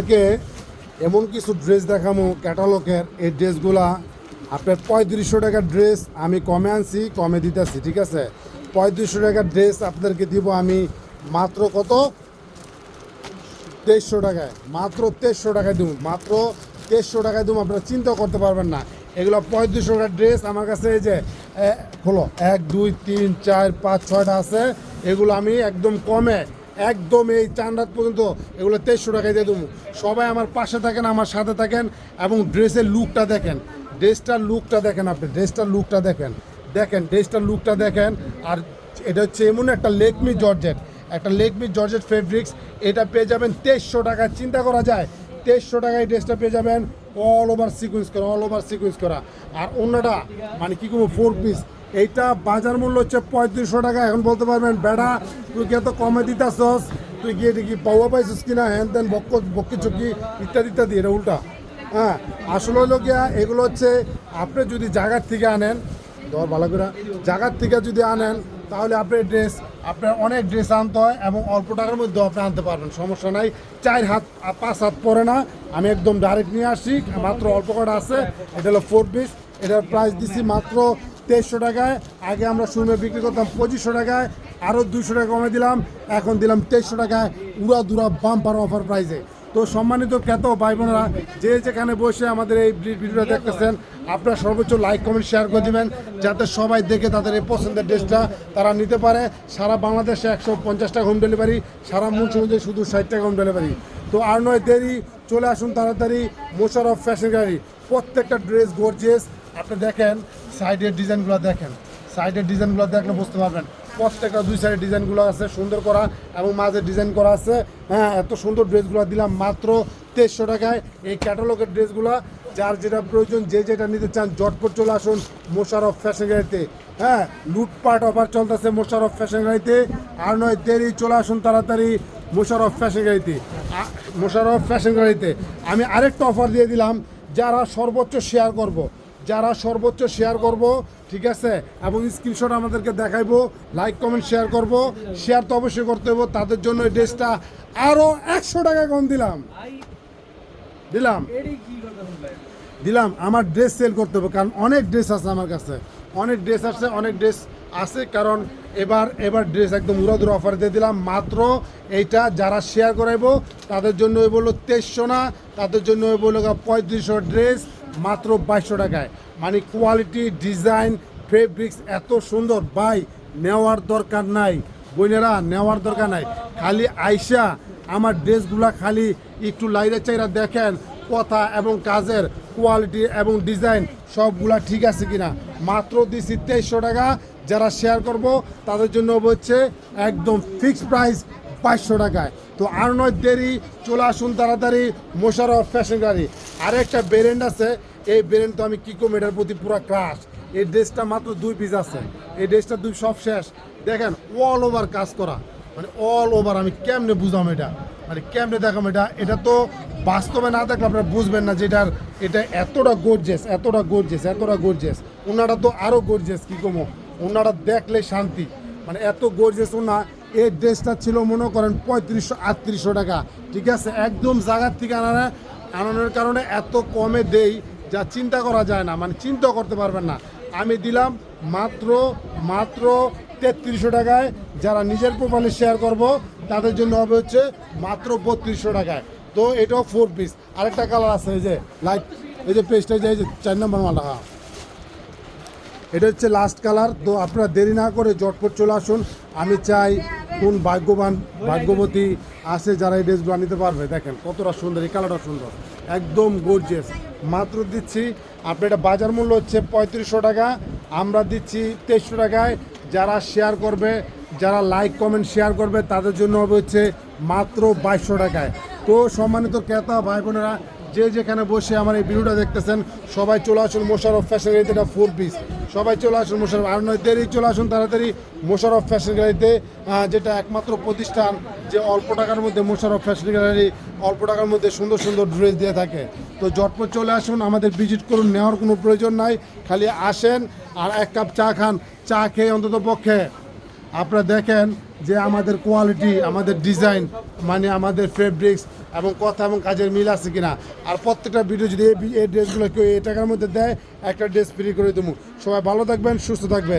থেকে এমন কিছু ড্রেস দেখামো ক্যাটালগের এই ড্রেসগুলা আপনার পঁয়ত্রিশশো টাকার ড্রেস আমি কমে আনছি, কমে দিতেছি, ঠিক আছে? পঁয়ত্রিশশো টাকার ড্রেস আপনাদেরকে দিব আমি মাত্র কত? তেইশশো টাকায়। মাত্র তেইশশো টাকায় দিব, মাত্র তেইশশো টাকায় দিব, আপনারা চিন্তা করতে পারবেন না। এগুলো পঁয়ত্রিশশো টাকার ড্রেস আমার কাছে এই যে হলো এক, দুই, তিন, চার, পাঁচ, ছয়টা আছে। এগুলো আমি একদম কমে একদম এই চার রাত পর্যন্ত এগুলো তেইশশো টাকায় দিয়ে দেবো। সবাই আমার পাশে থাকেন, আমার সাথে থাকেন এবং ড্রেসের লুকটা দেখেন। ড্রেসটার লুকটা দেখেন আপনি, ড্রেসটার লুকটা দেখেন। দেখেন, ড্রেসটার লুকটা দেখেন। আর এটা হচ্ছে এমন একটা লেকমি জর্জেট। একটা লেকমি জর্জেট ফেব্রিক্স এটা পেয়ে যাবেন তেইশশো টাকায় চিন্তা করা যায়, তেইশশো টাকায় ড্রেসটা পেয়ে যাবেন। অল ওভার সিকুয়েন্স করা অল ওভার সিকুয়েন্স করা। আর অন্যটা মানে কী করব ফোর পিস এইটা বাজার মূল্য হচ্ছে পঁয়ত্রিশশো টাকা, এখন বলতে পারবেন, বেড়া, তুই কি এত কমে দিতাস তুই গিয়ে দেখি পাওয়া পাইছিস কিনা, হ্যান ত্যান, বক্ক, বক্কি চক্কি, ইত্যাদি ইত্যাদি, এটা উল্টা। হ্যাঁ আসলে হলো গিয়া, এগুলো হচ্ছে, আপনি যদি জায়গার থেকে আনেন ধর ভালো করে। জায়গার থেকে যদি আনেন, তাহলে আপনার ড্রেস আপনার অনেক ড্রেস আনতে হয় এবং অল্প টাকার মধ্যে আপনি আনতে পারবেন। সমস্যা নাই, চার হাত পাঁচ হাত পরে না। আমি একদম ডাইরেক্ট নিয়ে আসি মাত্র অল্প কটা আছে। এটা হলো ফোর পিস এটার প্রাইস দিছি মাত্র তেইশশো টাকায়। আগে আমরা শোরুমে বিক্রি করতাম পঁচিশশো টাকায় আরও দুশো টাকা কমে দিলাম। এখন দিলাম তেইশশো টাকায়। উড়া দুরা বাম্পার অফার প্রাইসে তো সম্মানিত খ্যাত ভাই বোনেরা, যে যেখানে বসে আমাদের এই ভিডিওটা দেখতেছেন, আপনারা সর্বোচ্চ লাইক কমেন্ট শেয়ার করে দেবেন, যাতে সবাই দেখে তাদের এই পছন্দের ড্রেসটা তারা নিতে পারে। সারা বাংলাদেশে একশো পঞ্চাশ টাকা হোম ডেলিভারি সারা মুন্সিগঞ্জে শুধু ষাট টাকা হোম ডেলিভারি তো আর নয়, দেরি, চলে আসুন তাড়াতাড়ি মোশারফ ফ্যাশন গ্যালারি প্রত্যেকটা ড্রেস গর্জিয়াস আপনি দেখেন সাইডের ডিজাইনগুলো দেখেন। সাইডের ডিজাইনগুলো দেখলে বুঝতে পারবেন। প্রত্যেকটা দুই সাইডের ডিজাইনগুলো আছে, সুন্দর করা এবং মাঝে ডিজাইন করা আছে। হ্যাঁ এত সুন্দর ড্রেসগুলো দিলাম মাত্র তেইশশো টাকায়। এই ক্যাটালগের ড্রেসগুলো, যার যেটা প্রয়োজন, যে যেটা নিতে চান জটপট চলে আসুন মোশারফ ফ্যাশন গ্যালারিতে হ্যাঁ লুটপাট অফার চলতেছে মোশারফ ফ্যাশন গ্যালারিতে আর নয়, দেরি, চলে আসুন তাড়াতাড়ি মোশারফ ফ্যাশন আ- মোশারফ ফ্যাশন গ্যালারিতে আমি আরেকটা অফার দিয়ে দিলাম, যারা সর্বোচ্চ শেয়ার করব। যারা সর্বোচ্চ শেয়ার করব, ঠিক আছে? এবং স্ক্রিনশট আমাদেরকে দেখাইবো লাইক কমেন্ট শেয়ার করব। শেয়ার তো অবশ্যই করতে হবে তাদের জন্য এই ড্রেসটা আরও একশো টাকা কম দিলাম। দিলাম। দিলাম, আমার ড্রেস সেল করতে হবে, কারণ অনেক ড্রেস আছে আমার কাছে। অনেক ড্রেস আছে, অনেক ড্রেস আছে, কারণ এবার এবার ড্রেস একদম উড়াদুরা অফার দিয়ে দিলাম। মাত্র এইটা যারা শেয়ার করাইবো, তাদের জন্য ওই বলল তেইশশো না, তাদের জন্য ওই বলল পঁয়ত্রিশশো ড্রেস মাত্র বাইশশো টাকায়। মানে কোয়ালিটি ডিজাইন ফেব্রিক্স এত সুন্দর। বাই নেওয়ার দরকার নাই। বোনেরা, নেওয়ার দরকার নাই। খালি আইসা আমার ড্রেসগুলা খালি একটু লাইরে চাইরা দেখেন কথা এবং কাজের কোয়ালিটি এবং ডিজাইন সবগুলা ঠিক আছে কিনা। মাত্র দিছি তেইশশো টাকা। যারা শেয়ার করব, তাদের জন্য হচ্ছে একদম ফিক্সড প্রাইস বাইশশো টাকায়। তো আর নয়, দেরি, চলে আসুন তাড়াতাড়ি মোশারফ ফ্যাশন গাড়ি। আরেকটা ব্রেন্ড আছে, এই ব্রেন্ড তো আমি কী কম এটার প্রতি পুরো ক্রাশ এই ড্রেসটা মাত্র দুই পিস আছে। এই ড্রেসটা দুই সব শেষ। দেখেন অল ওভার কাজ করা। মানে অল ওভার আমি কেমনে বুঝাম এটা? মানে কেমনে দেখাম এটা? এটা তো বাস্তবে না দেখলে আপনারা বুঝবেন না যে এটার, এটা এতটা গর্জেস এতটা গর্জেস এতটা গর্জেস ওনারা তো আরও গর্জেস কী কমো ওনারা দেখলে শান্তি। মানে এত গর্জেস ওনা এই ড্রেসটা ছিল, মনে করেন, পঁয়ত্রিশশো, আটত্রিশশো টাকা। ঠিক আছে? একদম জায়গার থেকে আনা আনানোর কারণে এত কমে দেই যা চিন্তা করা যায় না। মানে চিন্তা করতে পারবেন না। আমি দিলাম মাত্র মাত্র তেত্রিশশো টাকায়। যারা নিজের প্রোফাইলে শেয়ার করব, তাদের জন্য হবে হচ্ছে মাত্র বত্রিশশো টাকায়। তো এটাও ফোর পিস আরেকটা কালার আছে, এই যে লাইট এই যে পেস্টটা যে চার নম্বর মালটা হ্যাঁ। এটা হচ্ছে লাস্ট কালার তো আপনারা দেরি না করে জটপট চলে আসুন। আমি চাই কোন ভাগ্যবান ভাগ্যবতী আছে যারা এই ড্রেসগুলো নিতে পারবে? দেখেন, কতটা সুন্দর, এই কালারটা সুন্দর। একদম গর্জিয়াস মাত্র দিচ্ছি আপনি এটা বাজার মূল্য হচ্ছে পঁয়ত্রিশশো টাকা, আমরা দিচ্ছি তেইশশো টাকায়। যারা শেয়ার করবে, যারা লাইক কমেন্ট শেয়ার করবে, তাদের জন্য হবে হচ্ছে মাত্র বাইশশো টাকায়। তো সম্মানিত ক্রেতা ভাই বোনেরা যে যেখানে বসে আমার এই ভিডিওটা দেখতেছেন, সবাই চলে আসুন মোশারফ ফ্যাশন গ্যালারিতে, এটা ফোর পিস সবাই চলে আসুন মোশারফ আর নয়, দেরি, চলে আসুন তাড়াতাড়ি মোশারফ ফ্যাশন গ্যালারিতে যেটা একমাত্র প্রতিষ্ঠান যে অল্প টাকার মধ্যে মোশারফ ফ্যাশন গ্যালারি, অল্প টাকার মধ্যে সুন্দর সুন্দর ড্রেস দিয়ে থাকে। তো জটপট চলে আসুন, আমাদের ভিজিট করুন, নেওয়ার কোনো প্রয়োজন নাই, খালি আসেন আর এক কাপ চা খান। চা খেয়ে অন্তত পক্ষে আপনারা দেখেন যে আমাদের কোয়ালিটি আমাদের ডিজাইন মানে আমাদের ফেব্রিক্স এবং কথা এবং কাজের মিল আছে কিনা। আর প্রত্যেকটা ভিডিও যদি এই ড্রেসগুলো কেউ এই টাকার মধ্যে দেয়, একটা ড্রেস ফ্রি করে দেবো। সবাই ভালো থাকবেন, সুস্থ থাকবেন।